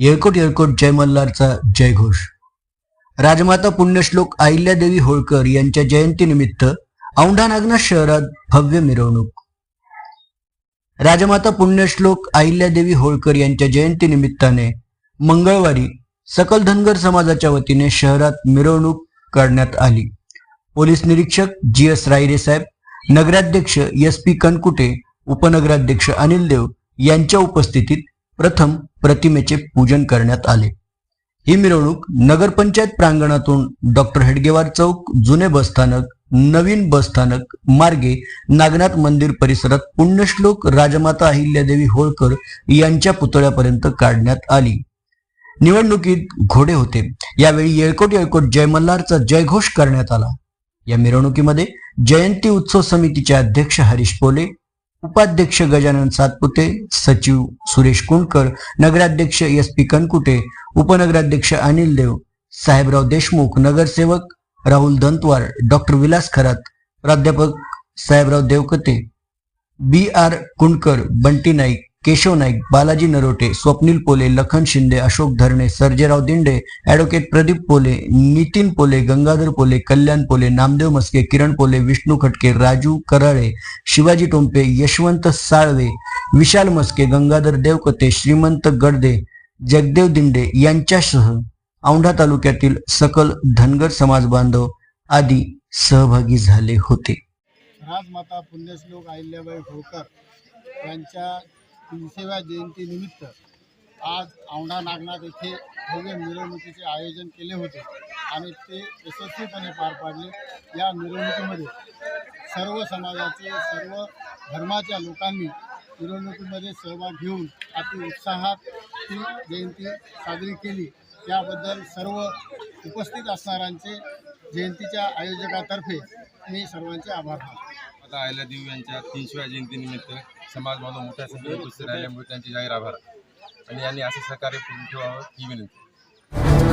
येळकोट येळकोट जय मल्हारचा जयघोष राजमाता पुण्यश्लोक अहिल्यादेवी होळकर यांच्या जयंतीनिमित्त औंढा नागनाथ शहरात भव्य मिरवणूक. राजमाता पुण्यश्लोक अहिल्यादेवी होळकर यांच्या जयंतीनिमित्ताने मंगळवारी सकल धनगर समाजाच्या वतीने शहरात मिरवणूक काढण्यात आली. पोलीस निरीक्षक जी एस रायरे साहेब नगराध्यक्ष एस पी कनकुटे उपनगराध्यक्ष अनिल देव यांच्या उपस्थितीत प्रथम प्रतिमेचे पूजन करण्यात आले. ही मिरवणूक नगरपंचायत प्रांगणातून डॉक्टर हेडगेवार चौक जुने बसस्थानक नवीन बसस्थानक मार्गे नागनाथ मंदिर परिसरात पुण्यश्लोक राजमाता अहिल्यादेवी होळकर यांच्या पुतळ्यापर्यंत काढण्यात आली. निवडणुकीत घोडे होते. यावेळी येळकोट येळकोट जय मल्हारचा जयघोष करण्यात आला. या मिरवणुकीमध्ये जयंती उत्सव समितीचे अध्यक्ष हरीश पोले उपाध्यक्ष गजानन सातपुते सचिव सुरेश कुंडकर नगराध्यक्ष एस पी कनकुटे उपनगराध्यक्ष अनिल देव साहेबराव देशमुख नगरसेवक राहुल दंतवार डॉक्टर विलास खरात प्राध्यापक साहेबराव देवकते बी आर कुंडकर बंटी नाईक केशव नाईक बालाजी नरोटे स्वप्नील पोले लखन शिंदे अशोक धरणे सर्जेराव दिंडे ॲडव्होकेट प्रदीप पोले नितीन पोले गंगाधर पोले कल्याण पोले नामदेव मस्के किरण पोले विष्णू खटके राजू कराळे शिवाजी टोंपे यशवंत साळवे विशाल मस्के गंगाधर देवकते श्रीमंत गडदे जगदेव दिंडे यांच्यासह औंढा तालुक्यातील सकल धनगर समाज बांधव आदी सहभागी झाले होते. राजमाता पुण्यश्लोक अहिल्याबाई होळकर यांच्या तीनशेव्या जयंतीनिमित्त आज औंढा नागनाथ येथे भव्य मिरवणुकीचे आयोजन केले होते आणि ते यशस्वीपणे पार पाडले. या मिरवणुकीमध्ये सर्व समाजाचे सर्व धर्माच्या लोकांनी मिरवणुकीमध्ये सहभाग घेऊन अति उत्साहात ती जयंती साजरी केली. त्याबद्दल सर्व उपस्थित असणाऱ्यांचे जयंतीच्या आयोजकातर्फे मी सर्वांचे आभार मानतो. आता अहिल्यादेवी यांच्या तीनशेव्या जयंतीनिमित्त. समाज बांधव मोठ्या संख्येने उपस्थित राहिल्यामुळे त्यांचे जाहीर आभार. आणि यांनी असं सहकार्य ठेवावं ही विनंती.